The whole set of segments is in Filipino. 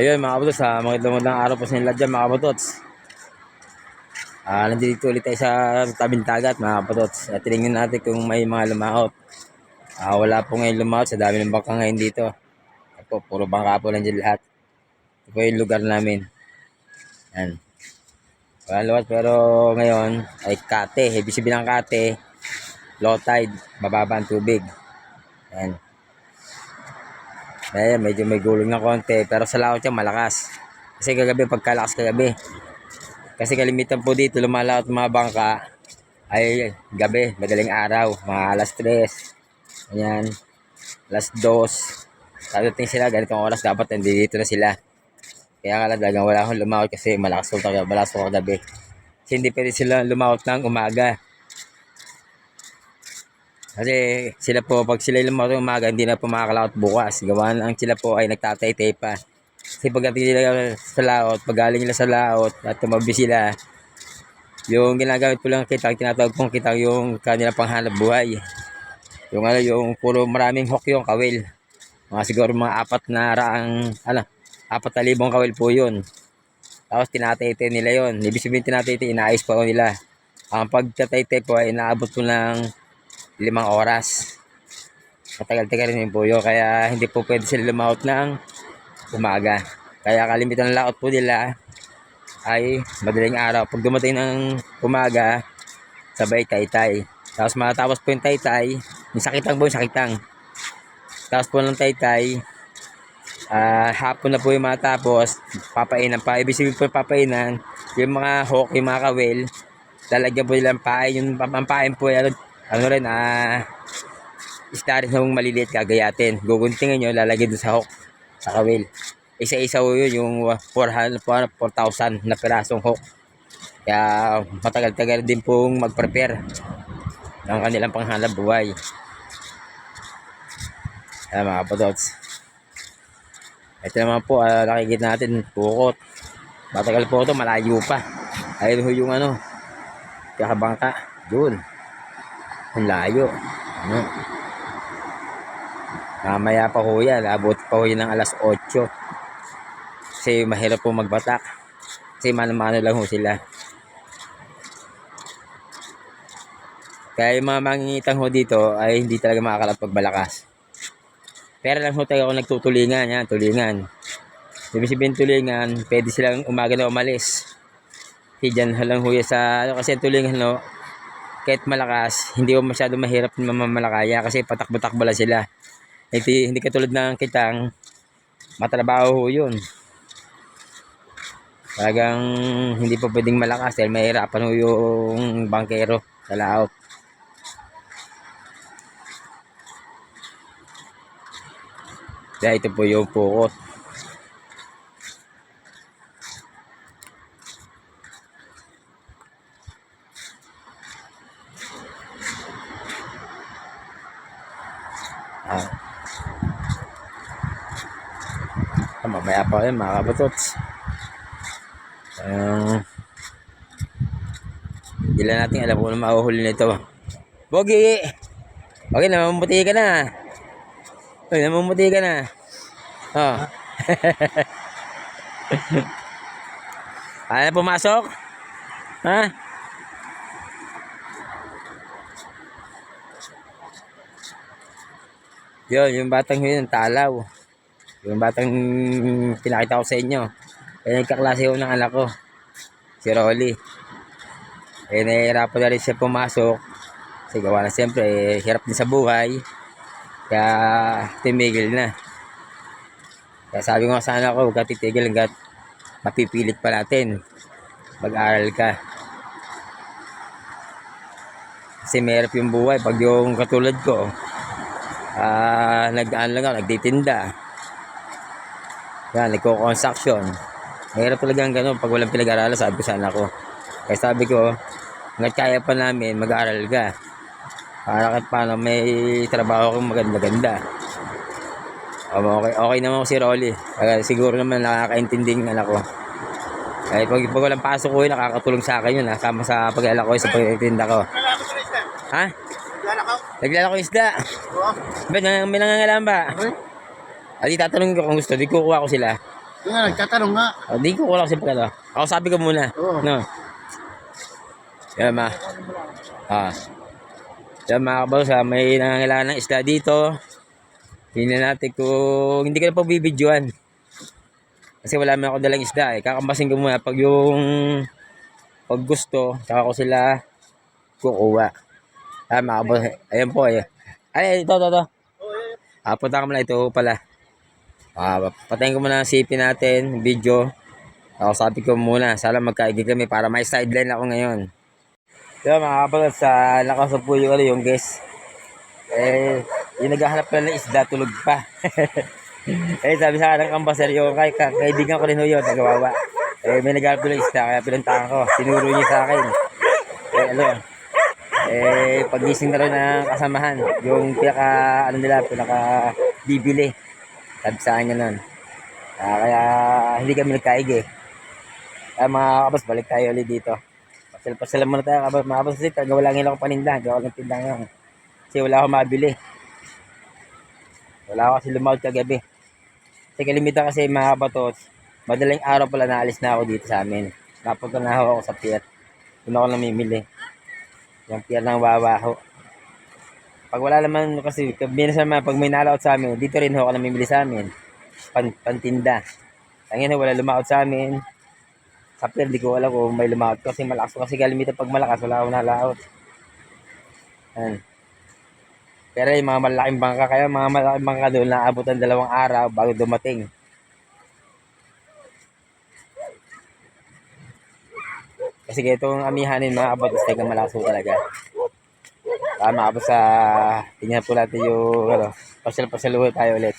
Ayun mga kabutots, ha, mga lumandang araw po sa inyo dyan mga kabutots. Ah, nandito ulit tayo sa tabing dagat mga kabutots. At tinignan natin kung may mga lumaot. Ah, wala po ngayon lumaot sa dami ng bangka ngayon dito. Ito, puro bangka po nandiyan lahat. Ito po yung lugar namin. Yan. Wala lumaot pero ngayon ay kate. Ibig sabihin ng kate, low tide, bababa ang tubig. Yan. Kaya medyo may gulong na konti. Pero sa laot niya malakas. Kasi kagabi, pagkalakas kagabi. Kasi kalimitan po dito, lumalaot mga bangka ay gabi, madaling araw, mga alas 3. Ayan, alas 2. Dadating sila, ganitong oras dapat nandito na sila. Kaya nga lang wala akong lumaot kasi malakas ko kagabi, kagabi. Kasi hindi pwede sila lumaot ng umaga. Kasi sila po, pag sila lumaot ng umaga, hindi na po makakalakot bukas. Gawa ang sila po ay nagtatay-tay pa. Kasi pagdating nila sa laot, pag galing nila sa laot at tumabi sila, yung ginagamit po lang kitang, tinatawag kong kitang yung kanila panghanap buhay. Yung ano, yung puro maraming hook yung kawil. Mga siguro mga apat na raang, ano, apat na libong kawil po yun. Tapos tinataytay nila yon. Ibig sabihin tinataytay, inaayos pa po nila. Ang pagtataytay po ay inaabot po ng limang oras. Matagal-tagal rin po yun. Kaya hindi po pwede sila lumaot ng umaga. Kaya kalimitan ng laot po nila ay madaling araw. Pag dumating ng umaga, sabay taytay. Tapos matapos po yung taytay, yung sakitang po yung sakitang. Tapos po ng taytay, ah hapon na po yung matapos, papainan pa. Ibig sabihin po yung papainan, yung mga hook, yung mga kawil, lalagyan po nila ng pain. Yung pampain po, ano, ano rin, ah, isda rin yung maliliit kagayatin. Guguntingin nyo, lalagyan doon sa hook, sa kawil. Isa-isa po yun, yung 400, 4,000 na pirasong hook. Kaya matagal-tagal din pong mag-prepare ng kanilang panghanap buhay. Ayan mga kapadots. Ito naman po, ah, nakikita natin, pukot. Matagal po ito, malayo pa. Ayun ho yung ano, kakabangka. Doon. Ang layo. Ano? Mamaya pa ho yan. Abot pa ho yan ng alas 8. Kasi mahirap po magbatak. Kasi mano-mano lang ho sila. Kaya yung mga mangingitang ho dito ay hindi talaga makakalapag malakas. Pero lang ho tayo ako nagtutulingan. Yan, tulingan. Ibig sabihin tulingan, pwede silang umaga na umalis. Kasi dyan lang ho sa, ano kasi tulingan no, kahit malakas, hindi ko masyado mahirap na mamamalakaya kasi patakbo-takbo lang sila. Hindi, hindi katulad ng kitang matrabaho ho yun. Talagang hindi pa pwedeng malakas dahil mahirapan ho yung bangkero sa laot. Kaya ito po yung pukot. Mamaya pa yun mga kabatots. Um, hindi lang natin alam kung ano mahuhuli nito. Bogi! Okay, namumuti ka na. Uy, namumuti ka na. Oh. Kaya na pumasok? Ha? Yun, yung batang yun, talaw. Yung batang pinakita ko sa inyo. Eh, nagkaklase ko ng anak ko. Si Rolly. Eh, nahihirapan na rin siya pumasok. Kasi gawa na siyempre, eh, hirap din sa buhay. Kaya, tumigil na. Kaya sabi ko sa anak ko, huwag ka titigil hanggat mapipilit pa natin. Mag-aral ka. Kasi mahirap yung buhay. Pag yung katulad ko, ah nag-ano lang ako, nagtitinda. Yan, nagko-construction. Mahirap talaga ang gano'n pag walang pinag-aralan, sabi ko sa anak ko. Kaya sabi ko, hanggat kaya pa namin, mag-aaral ka. Para kahit paano may trabaho kang maganda-ganda. Um, okay, okay naman ako si Rolly. Kaya siguro naman nakakaintindi yung anak ko. Kaya pag, pag walang pasok ko nakakatulong sa akin yun. Kasama sa pag-alak ko, sa pagtitinda ko. Ha? Lalako. Naglalako isda. Oo. Ba, nang- may nangangalam ba? Okay. Adi tatanungin ko kung gusto, di kukuha ko sila. Yung nga, nagtatanong nga. O, di ko wala kasi pag ano. Ako sabi ko muna. Oo. No. Yan ma. Ah. Yan mga kabalos ha. May nangangailangan ng isda dito. Tingnan natin kung hindi ko na pa bibidyoan. Kasi wala man ako dalang isda eh. Kakambasin ko muna pag yung pag gusto, saka ko sila kukuha. Ah, mga kabalos. Ayan po eh. Ay, ito, ito, ito. Ah, punta ka muna ito pala. Ah, patayin ko muna ang CP natin, video. Ako sabi ko muna, sana magkaigig kami para may sideline ako ngayon. Diba mga kapatid, sa lakas po yung, ano, yung guest. Eh, yung naghahanap pala ng isda, tulog pa. eh, sabi sa akin ng kambasser, yung kay, ka, kaibigan ko rin ho yun, nagawawa. Eh, may naghahanap ng isda, kaya pinuntahan ko. Tinuro niya sa akin. Eh, ano, eh, pagising na rin ng kasamahan, yung pinaka, ano nila, pinaka bibili. Sabi sa akin nun. Ah, kaya hindi kami nagkaig eh. Kaya mga kabas, balik tayo ulit dito. Pasal-pasal muna tayo kabas. Mga kabas, kasi taga wala ngayon ako paninda. Gawa ng tinda ngayon. Kasi wala akong mabili. Wala ako kasi lumawag kagabi. Kasi kalimitan kasi mga kabatos, madaling araw pala naalis na ako dito sa amin. Napunta na ako sa pier. Doon ako namimili. Yung pier ng Wawaho. Pag wala naman kasi, minsan naman pag may nalaot sa amin, dito rin ho ako namimili sa amin. Pan, pantinda. Tangin wala lumaot sa amin. Sa pier, di ko alam kung may lumaot kasi malakas kasi kalimitan pag malakas, wala akong nalaot. Yan. Pero yung mga malaking bangka, kaya mga malaking bangka doon, naabot ang dalawang araw bago dumating. Kasi itong amihanin mga abatos, teka malakas talaga. Tama ako sa tingnan po natin yung ano, ulit tayo ulit.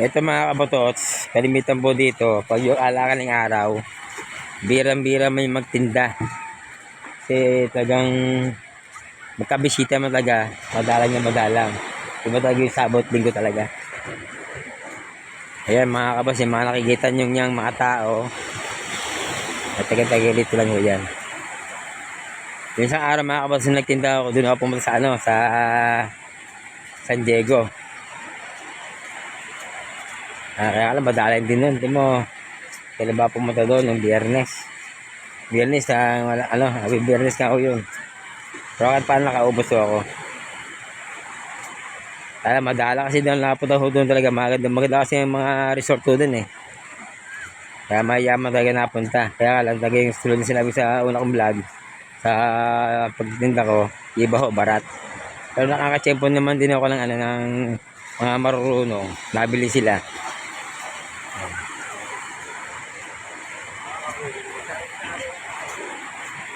Ito mga kabatots, kalimitan po dito, pag yung alakan ng araw, birang-bira may magtinda. Kasi talagang magkabisita talaga, madalang na madalang. Iba talaga yung sabot linggo talaga. Ayan mga kabas, yung mga nakikita nyo niyang mga tao. At taga-taga dito lang ho yan. Yung isang araw mga kabas, nung nagtinda ako, doon ako pumunta sa ano, sa San Diego. Ah, kaya alam, madalang din nun. Di mo, kailan ba pumunta doon? Yung biyernes. Biyernes, ah, wala, ano, abi biyernes ka ako yun. Pero kahit paano nakaubos ako. Kaya madala kasi doon napunta ho doon talaga maganda. Maganda kasi yung mga resort ko doon eh. Kaya mayaman talaga napunta. Kaya lang talaga yung tulad na sinabi sa una kong vlog. Sa pagtitinda ko, iba ho, barat. Pero nakakachempo naman din ako ng ano ng mga marurunong. Nabili sila.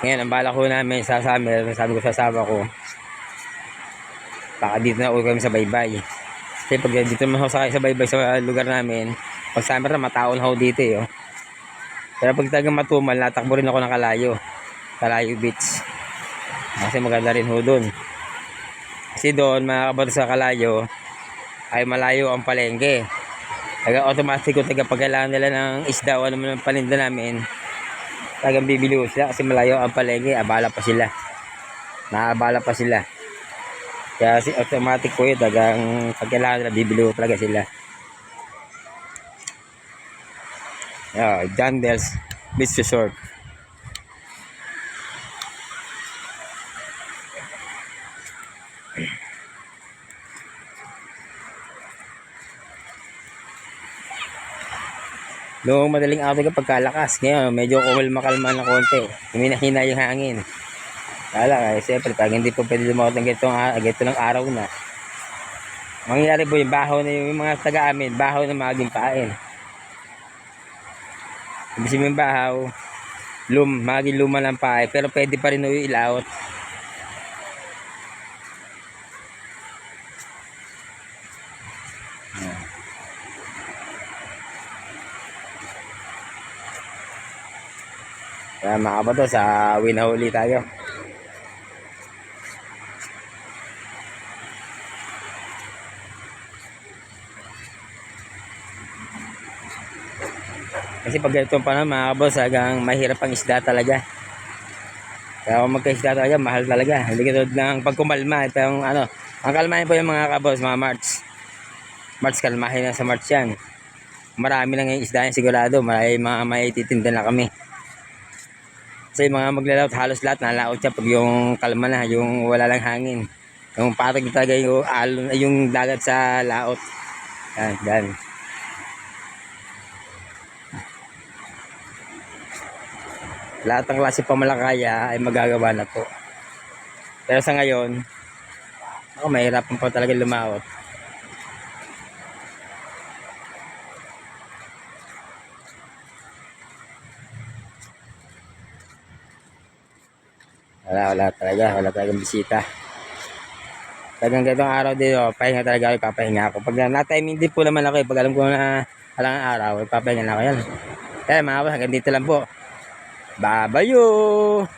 Ngayon, ang bala ko namin sa summer, sabi ko sa asawa ko, baka dito na uwi kami sa baybay. Kasi pag dito naman ako sakay sa baybay sa lugar namin, pag summer na mataon ako dito eh. Oh. Pero pag tagang matumal, natakbo rin ako ng Kalayo. Kalayo Beach. Kasi maganda rin ho doon. Kasi doon, mga sa Kalayo, ay malayo ang palengke. Taga automatic kung taga pagkailangan nila ng isda o ano ang paninda namin, tagang bibili ko sila kasi malayo ang palengke, abala pa sila. Naabala pa sila. Kaya si automatic po yun, tagang pagkailangan nila, bibili talaga sila. Yeah, John Del's Beach Resort. Noong madaling araw ka pagkalakas, ngayon medyo kumalma-kalma ng konti. Huminahina yung hangin. Kala eh, siyempre, pag hindi po pwede lumawat ng ganitong, ganito ng araw na, mangyayari po yung bahaw na yung mga taga amin, bahaw na maging pain. Ibig sabihin yung bahaw, lum, maging luma ng pae, pero pwede pa rin yung ilawot. Kaya mga kabato, sa winahuli tayo. Kasi pag ganito pa na mga kabos, hanggang mahirap ang isda talaga. Kaya kung magkaisda talaga, mahal talaga. Hindi katulad ng pagkumalma. Ito yung ano, ang kalmahin po yung mga kabos, mga March. March, kalmahin na sa March yan. Marami lang yung isda yan sigurado. Marami mga may titinda na kami. Kasi mga maglalaot, halos lahat nalaot siya pag yung kalma na, yung wala lang hangin. Yung patag na talaga yung, alon, yung dagat sa laot. Yan, yan. Lahat ng klase pamalakaya ay magagawa na po. Pero sa ngayon, ako mahirapan po talaga lumaot. Wala, wala talaga. Wala talagang bisita. Talagang ganitong araw din, oh, pahinga talaga ako, ipapahinga ako. Pag na-timing din po naman ako, eh, pag alam ko na alang araw, ipapahinga na ako yan. Kaya mga hanggang dito lang po. Babayo!